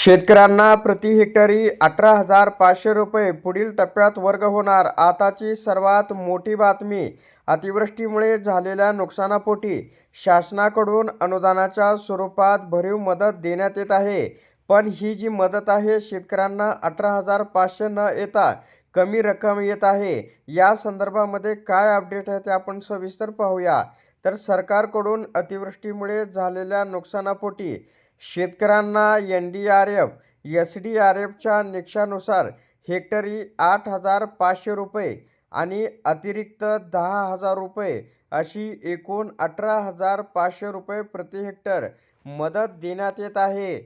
शेतकऱ्यांना प्रति हेक्टरी अठरा हजार पाचशे रुपये पुढील टप्प्यात वर्ग होणार. आताची सर्वात मोठी बातमी अतिवृष्टीमुळे झालेल्या नुकसानापोटी शासनाकडून अनुदानाच्या स्वरूपात भरीव मदत देण्यात येत आहे. पण ही जी मदत आहे शेतकऱ्यांना अठरा हजार पाचशे न येता कमी रक्कम येत आहे. या संदर्भामध्ये काय अपडेट आहे ते आपण सविस्तर पाहूया. तर सरकारकडून अतिवृष्टीमुळे झालेल्या नुकसानापोटी शेतकऱ्यांना N D R F S D R एफच्या निकषानुसार हेक्टरी आठ हजार पाचशे रुपये आणि अतिरिक्त दहा हजार रुपये अशी एकूण अठरा हजार पाचशे रुपये प्रति हेक्टर मदत देण्यात येत आहे.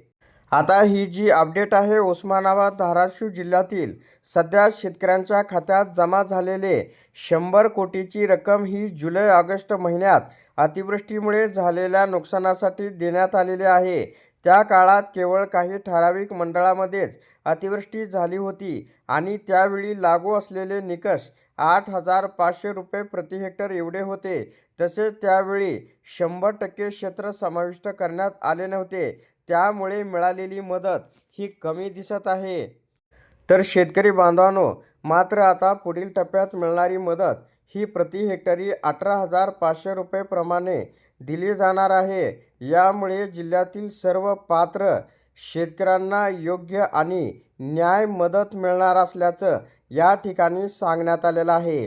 आता ही जी अपडेट आहे उस्मानाबाद धाराशिव जिल्ह्यातील सध्या शेतकऱ्यांच्या खात्यात जमा झालेले शंभर कोटीची रक्कम ही जुलै ऑगस्ट महिन्यात अतिवृष्टीमुळे झालेल्या नुकसानासाठी देण्यात आलेली आहे. त्या काळात केवळ काही ठराविक मंडळामध्येच अतिवृष्टी झाली होती आणि त्यावेळी लागू असलेले निकष आठ हजार पाचशे रुपये प्रति हेक्टर एवढे होते. तसेच त्यावेळी शंभर टक्के क्षेत्र समाविष्ट करण्यात आले नव्हते. त्यामुळे मिळालेली मदत ही कमी दिसत आहे. तर शेतकरी बांधवांनो मात्र आता पुढील टप्प्यात मिळणारी मदत ही प्रति हेक्टरी अठरा हजार पाचशे रुपयेप्रमाणे दिली जाणार आहे. यामुळे जिल्ह्यातील सर्व पात्र शेतकऱ्यांना योग्य आणि न्याय मदत मिळणार असल्याचं या ठिकाणी सांगण्यात आलेलं आहे.